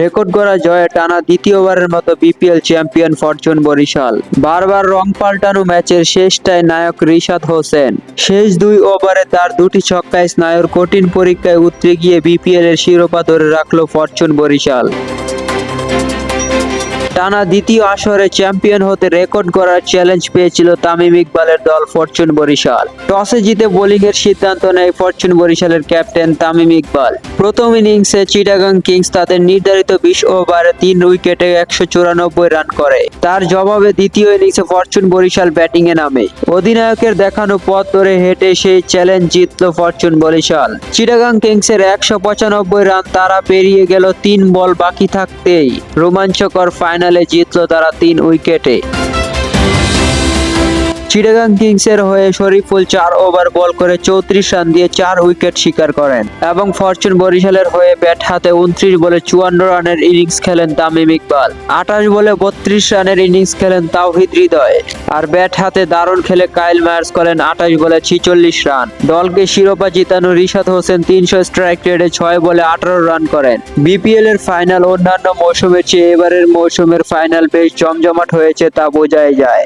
Record করা জয়ে টানা দ্বিতীয়বারের মতো বিপিএল চ্যাম্পিয়ন ফরচুন বরিশাল। বারবার রং পাল্টানো ম্যাচের শেষটায় নায়ক রিশাদ হোসেন। শেষ দুই ওভারে তার দুটি ছক্কায় স্নায়ুর কঠিন পরীক্ষায় উতরে গিয়ে বিপিএল এর শিরোপা ধরে রাখল ফরচুন বরিশাল। টানা দ্বিতীয় আসরে চ্যাম্পিয়ন হতে রেকর্ড করার চ্যালেঞ্জ পেয়েছিল তামিম ইকবালের দল ফরচুন বরিশাল। টসে জিতে বোলিং এর সিদ্ধান্ত নেয় ফরচুন বরিশালের ক্যাপ্টেন তামিম ইকবাল। প্রথম ইনিংসে চিটাগাং কিংস তাদের নির্ধারিত বিশ ওভারে তিন উইকেটে একশো চুরানব্বই রান করে। তার জবাবে দ্বিতীয় ইনিংসে ফরচুন বরিশাল ব্যাটিং এ নামে। অধিনায়কের দেখানো পথ ধরে হেঁটে সেই চ্যালেঞ্জ জিতল ফরচুন বরিশাল। চিটাগাং কিংসের একশো পঁচানব্বই রান তারা পেরিয়ে গেল, তিন বল বাকি থাকতেই। রোমাঞ্চকর ফাইনালে জিতল তারা তিন উইকেটে। চিটাগাং কিংসের হয়ে শরীফুল চার ওভার বল করে চৌত্রিশ রান দিয়ে চার উইকেট শিকার করেন এবং ফরচুন বরিশালের হয়ে ব্যাট হাতে উনত্রিশ বলে চুয়ান্ন রানের ইনিংস খেলেন তামিম ইকবাল, আঠাশ বলে বত্রিশ রানের ইনিংস খেলেন তাওহিদ হৃদয় আর ব্যাট হাতে দারুণ খেলে কাইল মায়ার্স করেন আঠাশ বলে ছিচল্লিশ রান। দলকে শিরোপা জিতানো রিশাদ হোসেন তিনশো স্ট্রাইক রেটে ছয় বলে আঠারো রান করেন। বিপিএল এর ফাইনাল অন্যান্য মৌসুমের চেয়ে এবারের মৌসুমের ফাইনাল বেশ জমজমাট হয়েছে তা বোঝাই যায়।